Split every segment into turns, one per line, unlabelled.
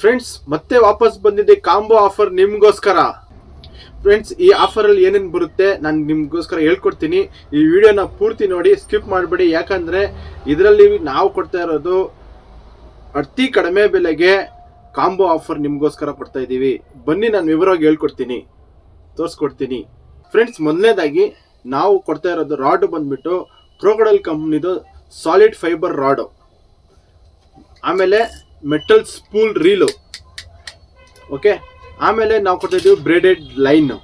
Friends ಮತ್ತೆ ವಾಪಸ್ ಬಂದಿದೆ ಕಾಂಬೋ ಆಫರ್ ನಿಮಗೋಸ್ಕರ. ಫ್ರೆಂಡ್ಸ್ ಈ ಆಫರಲ್ಲಿ ಏನೇನು ಬರುತ್ತೆ ನಾನು ನಿಮಗೋಸ್ಕರ ಹೇಳ್ಕೊಡ್ತೀನಿ. ಈ ವಿಡಿಯೋನ ಪೂರ್ತಿ ನೋಡಿ ಸ್ಕಿಪ್ ಮಾಡಬೇಡಿ. ಯಾಕಂದ್ರೆ ಇದರಲ್ಲಿ ನಾವು ಕೊಡ್ತಾ ಇರೋದು ಅತಿ ಕಡಿಮೆ ಬೆಲೆಗೆ ಕಾಂಬೋ ಆಫರ್ ನಿಮಗೋಸ್ಕರ ಕೊಡ್ತಾ ಇದ್ದೀವಿ. ಬನ್ನಿ ನಾನು ವಿವರವಾಗಿ ಹೇಳ್ಕೊಡ್ತೀನಿ. ತೋರಿಸ್ಕೊಡ್ತೀನಿ. ಫ್ರೆಂಡ್ಸ್ ಮೊದಲನೇದಾಗಿ ನಾವು ಕೊಡ್ತಾ ಇರೋದು ರಾಡ್ ಬಂದ್ಬಿಟ್ಟು ಕ್ರೋಕಡಲ್ ಕಂಪ್ನಿದು ಸಾಲಿಡ್ ಫೈಬರ್ ರಾಡು ಆಮೇಲೆ ಮೆಟಲ್ ಸ್ಪೂಲ್ ರೀಲು ಓಕೆ ಆಮೇಲೆ ನಾವು ಕೊಡ್ತಾ ಇದ್ದೀವಿ ಬ್ರೇಡೆಡ್ ಲೈನ್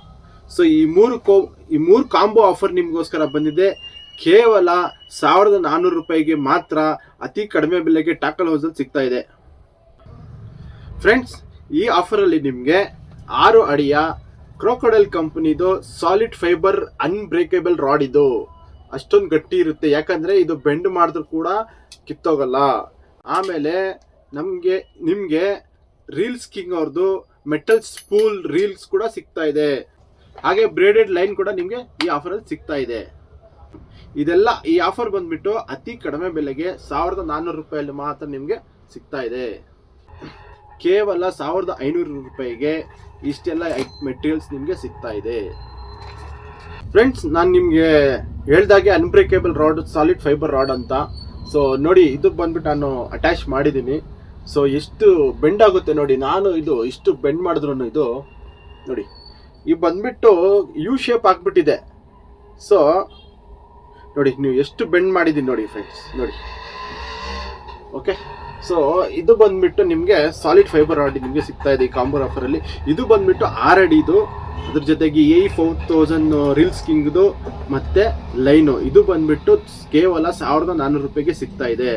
ಸೊ ಈ ಮೂರು ಕೋ, ಈ ಮೂರು ಕಾಂಬೋ ಆಫರ್ ನಿಮಗೋಸ್ಕರ ಬಂದಿದೆ. ಕೇವಲ ಸಾವಿರದ ನಾನ್ನೂರು ರೂಪಾಯಿಗೆ ಮಾತ್ರ ಅತಿ ಕಡಿಮೆ ಬೆಲೆಗೆ ಟಾಕಲ್ ಹೌಸಲ್ಲಿ ಸಿಗ್ತಾ ಇದೆ. ಫ್ರೆಂಡ್ಸ್ ಈ ಆಫರಲ್ಲಿ ನಿಮಗೆ ಆರು ಅಡಿಯ ಕ್ರೋಕೊಡಲ್ ಕಂಪನಿದು ಸಾಲಿಡ್ ಫೈಬರ್ ಅನ್ಬ್ರೇಕೇಬಲ್ ರಾಡ್ ಇದು. ಅಷ್ಟೊಂದು ಗಟ್ಟಿ ಇರುತ್ತೆ. ಯಾಕಂದರೆ ಇದು ಬೆಂಡ್ ಮಾಡಿದ್ರು ಕೂಡ ಕಿತ್ತೋಗಲ್ಲ. ಆಮೇಲೆ ನಮಗೆ, ನಿಮಗೆ ರೀಲ್ಸ್ ಕಿಂಗ್ ಅವ್ರದ್ದು ಮೆಟಲ್ ಸ್ಪೂಲ್ ರೀಲ್ಸ್ ಕೂಡ ಸಿಗ್ತಾ ಇದೆ. ಹಾಗೆ ಬ್ರೇಡೆಡ್ ಲೈನ್ ಕೂಡ ನಿಮಗೆ ಈ ಆಫರಲ್ಲಿ ಸಿಗ್ತಾ ಇದೆ. ಇದೆಲ್ಲ ಈ ಆಫರ್ ಬಂದ್ಬಿಟ್ಟು ಅತಿ ಕಡಿಮೆ ಬೆಲೆಗೆ ಸಾವಿರದ ನಾನ್ನೂರು ರೂಪಾಯಲ್ಲಿ ಮಾತ್ರ ನಿಮಗೆ ಸಿಗ್ತಾ ಇದೆ. ಕೇವಲ ಸಾವಿರದ ಐನೂರು ರೂಪಾಯಿಗೆ ಇಷ್ಟೆಲ್ಲ ಮೆಟೀರಿಯಲ್ಸ್ ನಿಮಗೆ ಸಿಗ್ತಾ ಇದೆ. ಫ್ರೆಂಡ್ಸ್ ನಾನು ನಿಮಗೆ ಹೇಳ್ದಾಗೆ unbreakable rod solid fibre rod ಅಂತ. ಸೊ ನೋಡಿ ಇದಕ್ಕೆ ಬಂದ್ಬಿಟ್ಟು ನಾನು ಅಟ್ಯಾಚ್ ಮಾಡಿದ್ದೀನಿ ಸೊ ಎಷ್ಟು ಬೆಂಡ್ ಆಗುತ್ತೆ ನೋಡಿ, ನಾನು ಇದು ಇಷ್ಟು ಬೆಂಡ್ ಮಾಡಿದ್ರು ಇದು, ನೋಡಿ, ಈ ಬಂದ್ಬಿಟ್ಟು ಯು ಶೇಪ್ ಹಾಕ್ಬಿಟ್ಟಿದೆ ಸೊ ನೋಡಿ, ನೀವು ಎಷ್ಟು ಬೆಂಡ್ ಮಾಡಿದ್ದೀನಿ ನೋಡಿ ಫ್ರೆಂಡ್ಸ್ ನೋಡಿ. ಓಕೆ ಸೊ ಇದು ಬಂದ್ಬಿಟ್ಟು ನಿಮಗೆ ಸಾಲಿಡ್ ಫೈಬರ್ ಆರ್ಡಿ ನಿಮಗೆ ಸಿಗ್ತಾ ಇದೆ ಈ ಕಾಂಬೋರ್ ಆಫರಲ್ಲಿ ಇದು ಬಂದ್ಬಿಟ್ಟು ಆರ್ ಅಡಿದು ಅದ್ರ ಜೊತೆಗೆ ಎ ಫೋರ್ ತೌಸಂಡ್ ರೀಲ್ಸ್ ಕಿಂಗ್ದು ಮತ್ತೆ ಲೈನು ಇದು ಬಂದ್ಬಿಟ್ಟು ಕೇವಲ ಸಾವಿರದ ನಾನ್ನೂರು ರೂಪಾಯಿಗೆ ಸಿಗ್ತಾ ಇದೆ.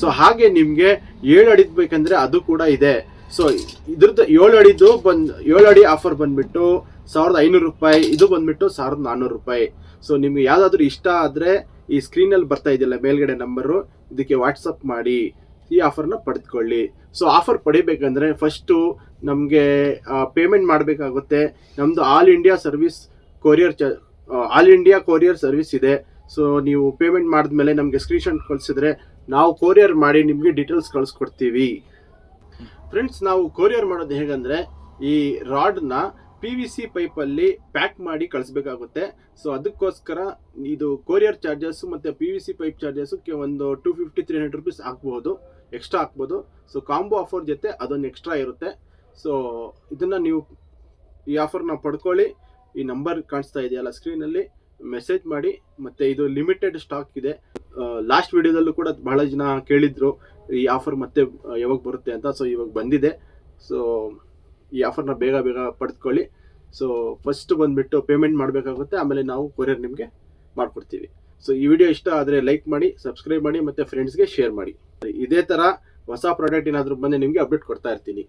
ಸೊ ಹಾಗೆ ನಿಮಗೆ ಏಳು ಅಡಿದ್ ಬೇಕಂದ್ರೆ ಅದು ಕೂಡ ಇದೆ. ಸೊ ಇದ್ರದ್ದು ಏಳು ಅಡಿದು ಬಂದ್, ಏಳು ಅಡಿ ಆಫರ್ ಬಂದ್ಬಿಟ್ಟು ಸಾವಿರದ ಐನೂರು ರೂಪಾಯಿ, ಇದು ಬಂದ್ಬಿಟ್ಟು ಸಾವಿರದ ನಾನ್ನೂರು ರೂಪಾಯಿ. ಸೊ ನಿಮ್ಗೆ ಯಾವುದಾದ್ರೂ ಇಷ್ಟ ಆದ್ರೆ ಈ ಸ್ಕ್ರೀನಲ್ಲಿ ಬರ್ತಾ ಇದೆಯಲ್ಲ ಮೇಲ್ಗಡೆ ನಂಬರು ಇದಕ್ಕೆ ವಾಟ್ಸಪ್ ಮಾಡಿ. ಈ ಆಫರ್ನ ಪಡೆದುಕೊಳ್ಳಿ. ಸೊ ಆಫರ್ ಪಡಿಬೇಕಂದ್ರೆ ಫಸ್ಟು ನಮಗೆ ಪೇಮೆಂಟ್ ಮಾಡಬೇಕಾಗುತ್ತೆ. ನಮ್ಮದು ಆಲ್ ಇಂಡಿಯಾ ಸರ್ವಿಸ್ ಕೊರಿಯರ್ ಚ ಆಲ್ ಇಂಡಿಯಾ ಕೊರಿಯರ್ ಸರ್ವಿಸ್ ಇದೆ. ಸೊ ನೀವು ಪೇಮೆಂಟ್ ಮಾಡಿದ್ಮೇಲೆ ನಮಗೆ ಸ್ಕ್ರೀನ್ಶಾಟ್ ಕಳಿಸಿದ್ರೆ ನಾವು ಕೊರಿಯರ್ ಮಾಡಿ ನಿಮಗೆ ಡೀಟೇಲ್ಸ್ ಕಳಿಸ್ಕೊಡ್ತೀವಿ. ಫ್ರೆಂಡ್ಸ್, ನಾವು ಕೊರಿಯರ್ ಮಾಡೋದು ಹೇಗಂದ್ರೆ ಈ ರಾಡ್ನ ಪಿ ವಿ ಸಿ ಪೈಪಲ್ಲಿ ಪ್ಯಾಕ್ ಮಾಡಿ ಕಳಿಸ್ಬೇಕಾಗುತ್ತೆ. ಸೊ ಅದಕ್ಕೋಸ್ಕರ ಇದು ಕೊರಿಯರ್ ಚಾರ್ಜಸ್ ಮತ್ತು ಪಿ ವಿ ಸಿ ಪೈಪ್ ಚಾರ್ಜಸ್ಗೆ ಒಂದು two fifty three hundred rupees extra extra ಹಾಕ್ಬೋದು ಸೊ ಕಾಂಬೋ ಆಫರ್ ಜೊತೆ ಅದೊಂದು ಎಕ್ಸ್ಟ್ರಾ ಇರುತ್ತೆ. ಸೊ ಇದನ್ನು ನೀವು ಈ ಆಫರ್ನ ಪಡ್ಕೊಳ್ಳಿ. ಈ ನಂಬರ್ ಕಾಣಿಸ್ತಾ ಇದೆಯಲ್ಲ ಸ್ಕ್ರೀನಲ್ಲಿ ಮೆಸೇಜ್ ಮಾಡಿ. ಮತ್ತು ಇದು ಲಿಮಿಟೆಡ್ ಸ್ಟಾಕ್ ಇದೆ. ಲಾಸ್ಟ್ ವಿಡಿಯೋದಲ್ಲೂ ಕೂಡ ಬಹಳ ಜನ ಕೇಳಿದ್ರು ಈ ಆಫರ್ ಮತ್ತೆ ಯಾವಾಗ ಬರುತ್ತೆ ಅಂತ. ಸೊ ಇವಾಗ ಬಂದಿದೆ. ಸೊ ಈ ಆಫರ್ನ ಬೇಗ ಬೇಗ ಪಡೆದುಕೊಳ್ಳಿ ಸೊ ಫಸ್ಟ್ ಬಂದುಬಿಟ್ಟು ಪೇಮೆಂಟ್ ಮಾಡಬೇಕಾಗುತ್ತೆ. ಆಮೇಲೆ ನಾವು ಕೊರಿಯರ್ ನಿಮಗೆ ಮಾಡಿಕೊಡ್ತೀವಿ. ಸೊ ಈ ವಿಡಿಯೋ ಇಷ್ಟ ಆದರೆ ಲೈಕ್ ಮಾಡಿ ಸಬ್ಸ್ಕ್ರೈಬ್ ಮಾಡಿ ಮತ್ತು ಫ್ರೆಂಡ್ಸ್ಗೆ ಶೇರ್ ಮಾಡಿ. ಇದೇ ಥರ ಹೊಸ ಪ್ರಾಡಕ್ಟ್ ಏನಾದರೂ ಬಂದು ನಿಮಗೆ ಅಪ್ಡೇಟ್ ಕೊಡ್ತಾ ಇರ್ತೀನಿ.